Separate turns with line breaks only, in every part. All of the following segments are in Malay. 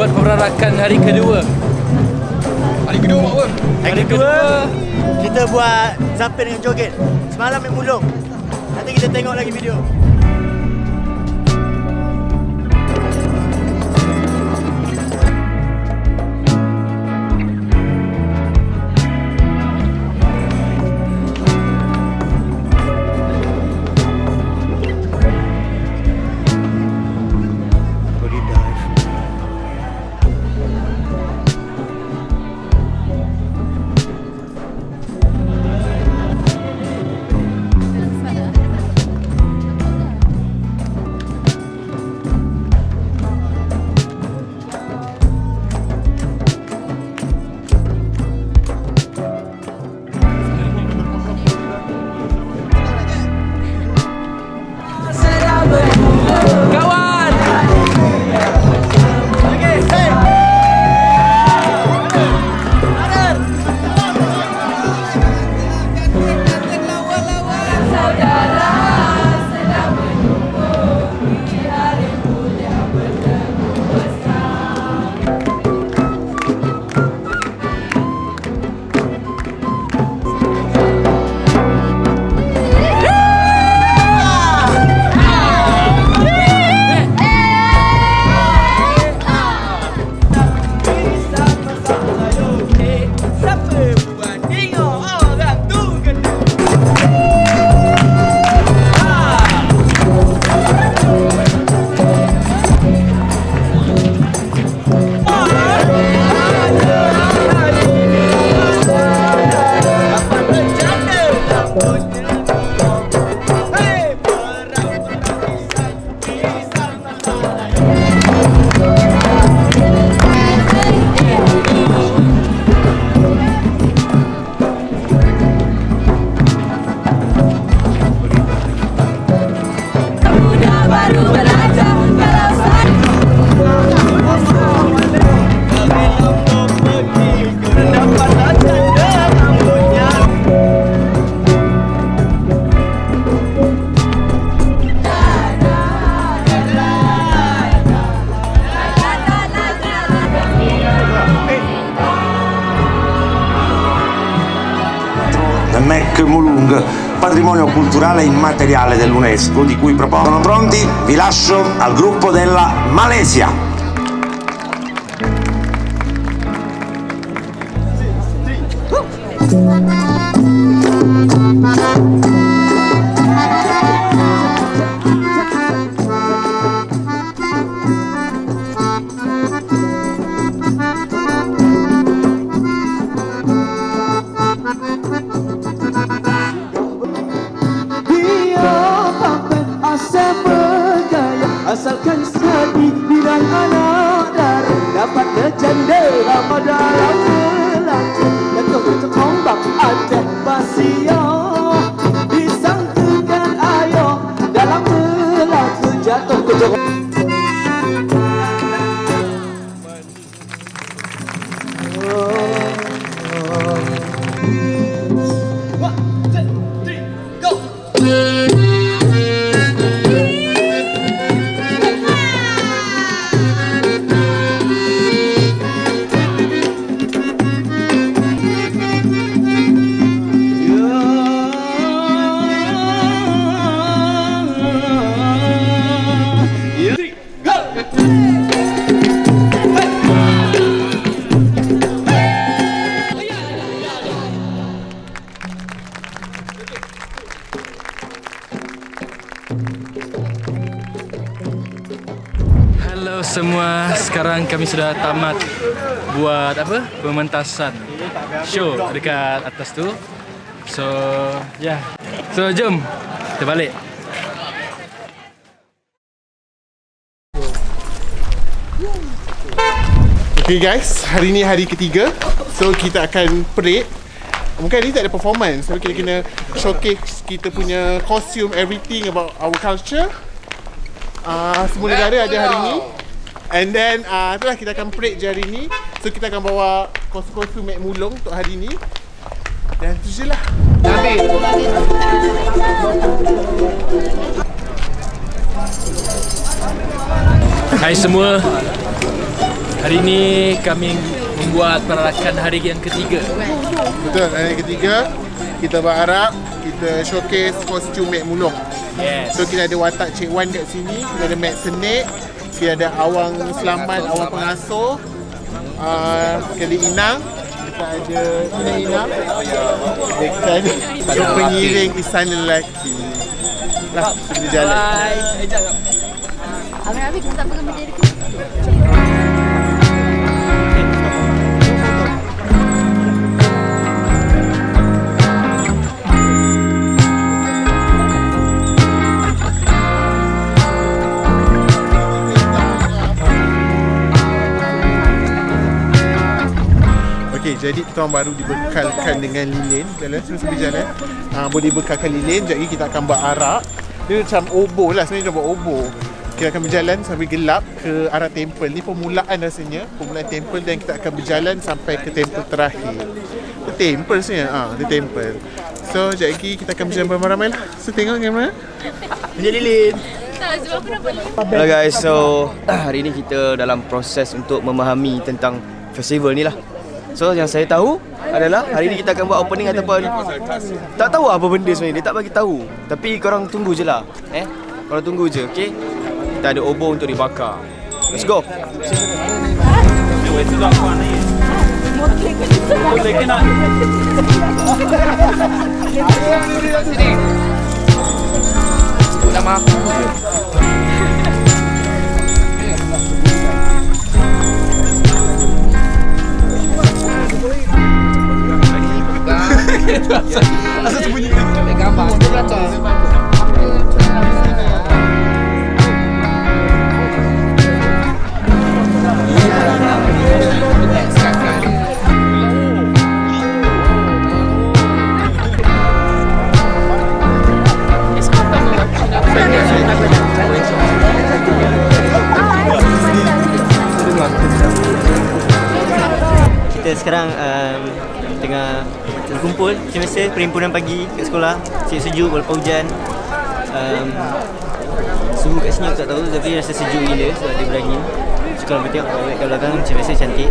buat perarakan hari kedua.
Hari kedua buat apa?
Hari kedua,
Kita buat Zapin dengan joget Semalam main mulung Nanti kita tengok lagi video
culturale immateriale dell'UNESCO, di cui propongo. Sono pronti? Vi lascio al gruppo della Malesia.
Dia
sekarang kami sudah tamat buat apa? Pementasan show dekat atas tu. So. Yeah. So, jom kita balik.
Okay guys, hari ni hari ketiga So kita akan parade Mungkin ni tak ada performance Tapi kita kena showcase kita punya costume Everything about our culture uh, Semua negara ada hari ni And then uh, itulah kita akan parade je hari ni. So kita akan bawa kostum-kostum Mek Mulung untuk hari ni. Dan tu je lah.
Hai semua. Hari ini kami membuat perarakan hari yang ketiga.
Betul, hari ketiga. Kita berharap Kita showcase kostum Mek Mulung
Yes.
So kita ada watak Cik Wan kat sini. Kita ada Mat Senik Kita ada Awang Selamat, Awang Pengasuh. Uh, Kali Inang. Kita ada Ina Inang. So, pengiring Istana Lelaki Lah, kita jalan.
Habis-habis kita tak bendera kita.
Jadi kita orang baru dibekalkan dengan lilin. Jalan, terus berjalan uh, Boleh dibekalkan lilin, jadi kita akan berarak. Dia macam oboh lah, sebenarnya dia buat oboh Kita akan berjalan sambil gelap ke arah temple. Ni permulaan rasanya, permulaan temple Dan kita akan berjalan sampai ke temple terakhir. Itu temple sebenarnya, ah, uh, temple. So, sekejap lagi kita akan berjalan beramai-ramai lah. So, tengok kamera.
Menjadi lilin.
Tak, sebab aku nampak ni.
Hello guys, so hari ni kita dalam proses untuk memahami tentang festival ni lah. So yang saya tahu adalah hari ni kita akan buat opening ataupun tak tahu apa benda sebenarnya, dia tak bagi tahu. Tapi korang tunggu je lah. Eh? Korang tunggu je, okay? Kita ada obor untuk dibakar. Let's go.
Kita sekarang um, tengah berkumpul biasa perhimpunan pagi kat sekolah. Sejuk-sejuk walaupun hujan. Um, suhu kat sini aku tak tahu tapi rasa sejuk gila sebab dia berangin. So, kalau tengok kat belakang macam biasa cantik.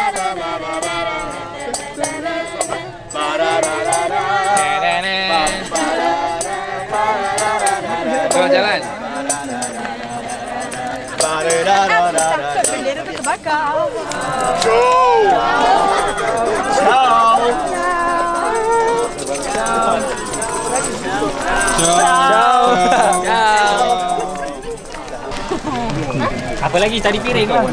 jalan. Terbakar.
Show! Apa lagi tadi piring
kau?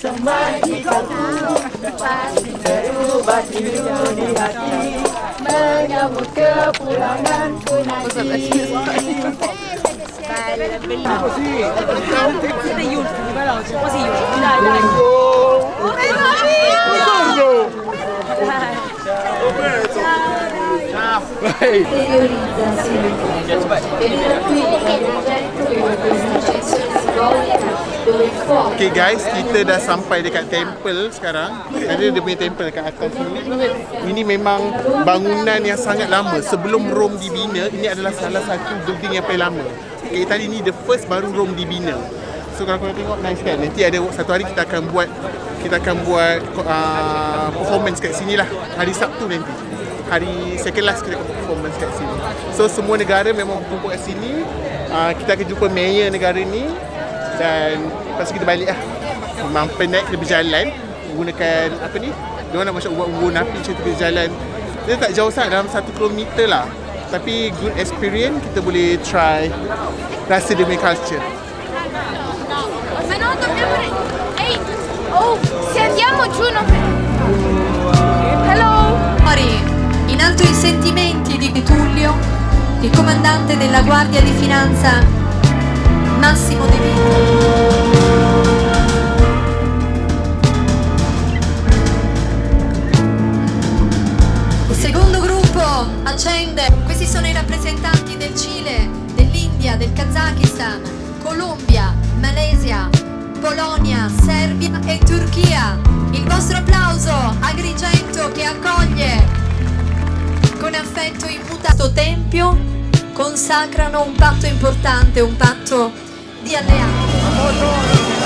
Sampai kaku
Pasti berubah dulu
di
hati Menyambut kepulanganku nanti Hey.
Okay guys, kita dah sampai dekat temple sekarang. Ada dia punya temple dekat atas ni. Ini memang bangunan yang sangat lama. Sebelum Rom dibina, ini adalah salah satu building yang paling lama. Okay, tadi ni the first baru Rom dibina. So kalau korang tengok nice kan. Nanti ada satu hari kita akan buat kita akan buat uh, performance kat sini lah. Hari Sabtu nanti. Hari second last kita akan performance kat sini. So semua negara memang berkumpul kat sini. Uh, kita akan jumpa mayor negara ni dan lepas kita balik lah memang penat dia berjalan menggunakan apa ni dia nak macam ubun-ubun api macam tu kita jalan dia tak jauh sangat dalam 1 km lah tapi good experience kita boleh try rasa dia punya culture!
Oh, se andiamo giù non... Hello!
In alto i sentimenti di Tullio, il comandante della Guardia di Finanza Massimo De Vito. Accende, questi sono i rappresentanti del Cile, dell'India, del Kazakistan, Colombia, Malesia, Polonia, Serbia e Turchia. Il vostro applauso Agrigento che accoglie con affetto immutato tempio consacrano un patto importante, un patto di alleanza.